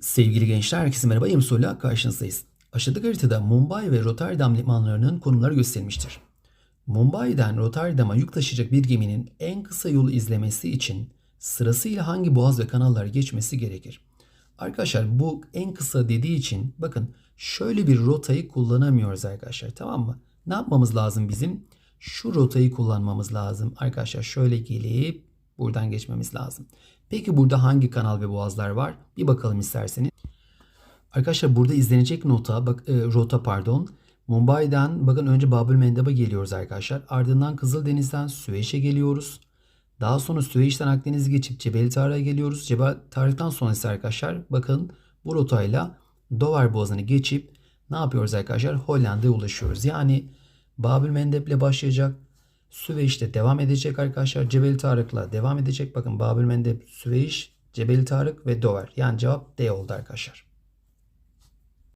Sevgili gençler, herkese merhaba. Emsul'la karşınızdayız. Aşağıdaki haritada Mumbai ve Rotterdam limanlarının konumları gösterilmiştir. Mumbai'den Rotterdam'a yük taşıyacak bir geminin en kısa yolu izlemesi için sırasıyla hangi boğaz ve kanallar geçmesi gerekir? Arkadaşlar bu en kısa dediği için bakın şöyle bir rotayı kullanamıyoruz arkadaşlar tamam mı? Ne yapmamız lazım bizim? Şu rotayı kullanmamız lazım. Arkadaşlar şöyle gelip buradan geçmemiz lazım. Peki burada hangi kanal ve boğazlar var? Bir bakalım isterseniz. Arkadaşlar burada izlenecek nota, bak, e, rota pardon. Mumbai'den bakın önce Babül Mendeb'e geliyoruz arkadaşlar. Ardından Kızıldeniz'den Süveyş'e geliyoruz. Daha sonra Süveyş'ten Akdeniz'i geçip Cebel Tarık'a geliyoruz. Cebel Tarık'tan sonra ise arkadaşlar bakın bu rotayla Dover Boğazı'nı geçip ne yapıyoruz arkadaşlar? Hollanda'ya ulaşıyoruz. Yani Babül Mendeb'le başlayacak. Süveyş'te devam edecek arkadaşlar. Cebel Tarık'la devam edecek. Bakın Babül Mendeb, Süveyş, Cebel Tarık ve Dover. Yani cevap D oldu arkadaşlar.